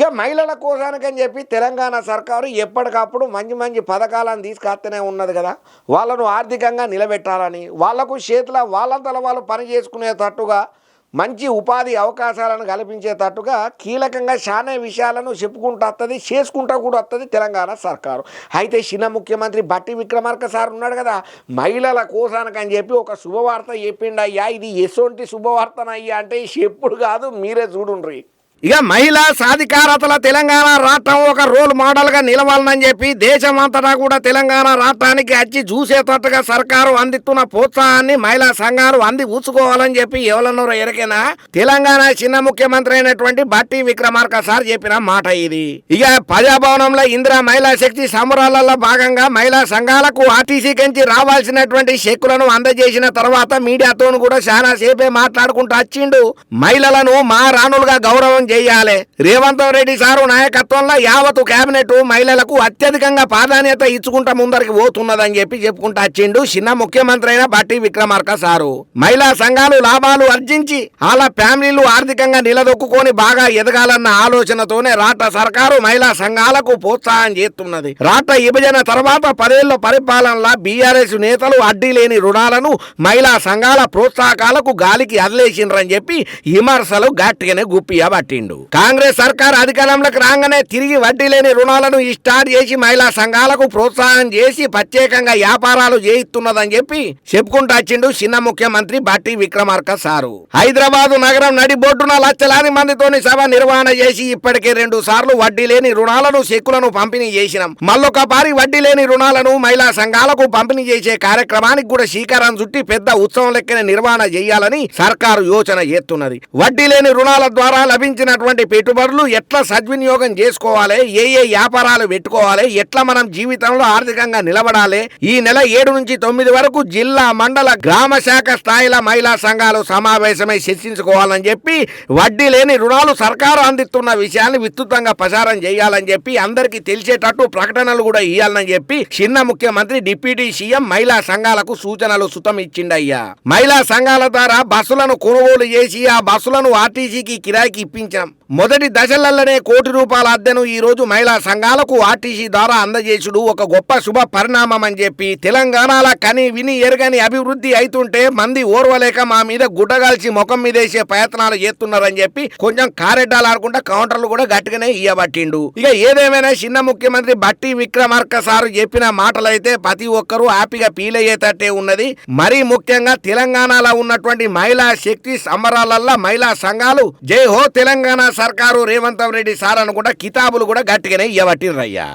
ఇక మహిళల కోసానికని చెప్పి తెలంగాణ సర్కారు ఎప్పటికప్పుడు మంచి మంచి పథకాలను తీసుకొస్తూనే ఉన్నది కదా. వాళ్ళను ఆర్థికంగా నిలబెట్టాలని వాళ్ళకు చేతుల వాళ్ళంతల వాళ్ళు పని చేసుకునేటట్టుగా మంచి ఉపాధి అవకాశాలను కల్పించేటట్టుగా కీలకంగా చాలా విషయాలను చెప్పుకుంటూ వస్తుంది చేసుకుంటూ కూడా వస్తుంది తెలంగాణ సర్కారు. అయితే చిన్న ముఖ్యమంత్రి బట్టి విక్రమార్క సార్ ఉన్నాడు కదా మహిళల కోసానికని చెప్పి ఒక శుభవార్త చెప్పిండు అయ్యా ఇది ఎసొంటి శుభవార్తనయ్యా అంటే ఎప్పుడు కాదు మీరే చూడుండ్రి. ఇక మహిళా సాధికారతల తెలంగాణ రాష్ట్రం ఒక రోల్ మోడల్గా నిలవాలని చెప్పి దేశమంతటా కూడా తెలంగాణ రాష్ట్రానికి వచ్చి చూసేటట్టుగా సర్కారు అందిస్తున్న ప్రోత్సాహాన్ని మహిళా సంఘాలు అంది ఊచుకోవాలని చెప్పి ఎవరన్నారో ఎరకేనా? తెలంగాణ చిన్న ముఖ్యమంత్రి అయినటువంటి బట్టి విక్రమార్క సార్ చెప్పిన మాట ఇది. ఇక ప్రజాభవనంలో ఇందిరా మహిళా శక్తి సంబరాలలో భాగంగా మహిళా సంఘాలకు ఆర్టీసీ కంచి రావాల్సినటువంటి చెక్కులను అందజేసిన తర్వాత మీడియాతో కూడా చాలా సేపే మాట్లాడుకుంటూ వచ్చిండు మహిళలను మా రాణులుగా గౌరవం చేయాలి. రేవంత్ రెడ్డి సారు నాయకత్వంలో యావత్ కేబినెట్ మహిళలకు అత్యధికంగా ప్రాధాన్యత ఇచ్చుకుంటా ముందరికి పోతున్నదని చెప్పి చెప్పుకుంటా వచ్చిండు చిన్న ముఖ్యమంత్రి అయిన బట్టి విక్రమార్క సారు. మహిళా సంఘాలు లాభాలు ఆర్జించి వాళ్ళ ఫ్యామిలీలు ఆర్థికంగా నిలదొక్కుకొని బాగా ఎదగాలన్న ఆలోచనతోనే రాష్ట్ర సర్కారు మహిళా సంఘాలకు ప్రోత్సాహం చేస్తున్నది. రాష్ట్ర విభజన తర్వాత పదేళ్ళ పరిపాలనలో బీఆర్ఎస్ నేతలు అడ్డీ లేని రుణాలను మహిళా సంఘాల ప్రోత్సాహకాలకు గాలికి అదిలేసిండ్రని చెప్పి విమర్శలు గట్టిగానే గుప్పియబట్టిండు కాంగ్రెస్ సర్కార్ అధికారంలోకి రాగానే తిరిగి వడ్డీ లేని రుణాలను స్టార్ట్ చేసి మహిళా సంఘాలకు ప్రోత్సాహం చేసి ప్రత్యేకంగా వ్యాపారాలు చేయిస్తున్నదని చెప్పి చెప్పుకుంటూ వచ్చిండు చిన్న ముఖ్యమంత్రి బట్టి విక్రమార్క సారు. హైదరాబాదు నగరం నడిబొడ్డున లక్షలాది మందితోని సభ నిర్వహణ చేసి ఇప్పటికే రెండు సార్లు వడ్డీ లేని రుణాలను చెక్కులను పంపిణీ చేసినాం. మళ్ళొక పారి వడ్డీ లేని రుణాలను మహిళా సంఘాలకు పంపిణీ చేసే కార్యక్రమానికి కూడా శ్రీకారం చుట్టి పెద్ద ఉత్సవం లెక్కన నిర్వహణ చేయాలని సర్కారు యోచన చేస్తున్నది. వడ్డీ లేని రుణాల ద్వారా లభించిన లభించినటువంటి పెట్టుబడులు ఎట్లా సద్వినియోగం చేసుకోవాలి? ఏ ఏ వ్యాపారాలు పెట్టుకోవాలి? ఎట్లా మనం జీవితంలో ఆర్థికంగా నిలబడాలి? ఈ నెల ఏడు నుంచి తొమ్మిది వరకు జిల్లా మండల గ్రామ శాఖ స్థాయిల మహిళా సంఘాలు సమావేశమై చర్చించుకోవాలని చెప్పి వడ్డీ లేని రుణాలు సర్కారు అందిస్తున్న విషయాన్ని విస్తృతంగా ప్రచారం చేయాలని చెప్పి అందరికీ తెలిసేటట్టు ప్రకటనలు కూడా ఇవ్వాలని చెప్పి చిన్న ముఖ్యమంత్రి డిప్యూటీ సీఎం మహిళా సంఘాలకు సూచనలు సుతం ఇచ్చిండయ్యా. మహిళా సంఘాల ద్వారా బస్సులను కొనుగోలు చేసి ఆ బస్సులను ఆర్టీసీకి కిరాయికి ఇప్పించాం మొదటి దశలలోనే కోటి రూపాయల అద్దెను ఈ రోజు మహిళా సంఘాలకు ఆర్టీసీ ద్వారా అందజేసుడు. ఒక గొప్ప శుభ పరిణామం అని చెప్పి తెలంగాణల కని విని ఎరగని అభివృద్ధి అవుతుంటే మంది ఓర్వలేక మా మీద గుడ్డగాల్చి ముఖం మీదేసే ప్రయత్నాలు చేస్తున్నారని చెప్పి కొంచెం కారెడ్డాలు ఆడుకుంటా కౌంటర్లు కూడా గట్టిగానే ఇయ్యబట్టిండు. ఇక ఏదేమైనా చిన్న ముఖ్యమంత్రి బట్టి విక్రమార్క సారు చెప్పిన మాటలైతే ప్రతి ఒక్కరూ హ్యాపీగా ఫీల్ అయ్యేటట్టే ఉన్నది. మరీ ముఖ్యంగా తెలంగాణలో ఉన్నటువంటి మహిళా శక్తి సంబరాలల్లో మహిళా సంఘాలు జై హో తెలంగాణ తెలంగాణ సర్కారు రేవంత్ రెడ్డి సార్ అనుకుంటా కితాబులు కూడా గట్టిగానే ఇవ్వబట్టిర్రయ్యా